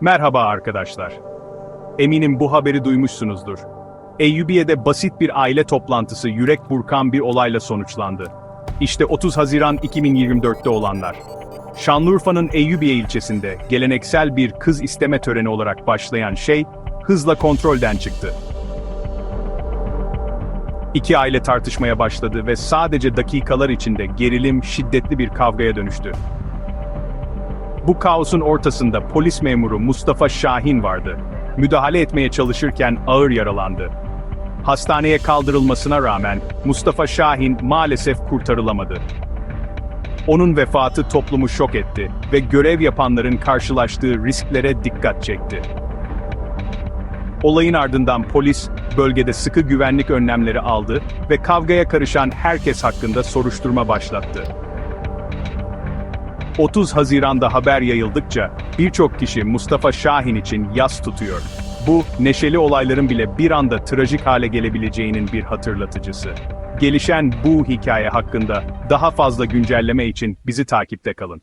Merhaba arkadaşlar. Eminim bu haberi duymuşsunuzdur. Eyyubiye'de basit bir aile toplantısı yürek burkan bir olayla sonuçlandı. İşte 30 Haziran 2024'te olanlar. Şanlıurfa'nın Eyyubiye ilçesinde geleneksel bir kız isteme töreni olarak başlayan şey, hızla kontrolden çıktı. İki aile tartışmaya başladı ve sadece dakikalar içinde gerilim şiddetli bir kavgaya dönüştü. Bu kaosun ortasında polis memuru Mustafa Şahin vardı. Müdahale etmeye çalışırken ağır yaralandı. Hastaneye kaldırılmasına rağmen Mustafa Şahin maalesef kurtarılamadı. Onun vefatı toplumu şok etti ve görev yapanların karşılaştığı risklere dikkat çekti. Olayın ardından polis bölgede sıkı güvenlik önlemleri aldı ve kavgaya karışan herkes hakkında soruşturma başlattı. 30 Haziran'da haber yayıldıkça birçok kişi Mustafa Şahin için yas tutuyor. Bu, neşeli olayların bile bir anda trajik hale gelebileceğinin bir hatırlatıcısı. Gelişen bu hikaye hakkında daha fazla güncelleme için bizi takipte kalın.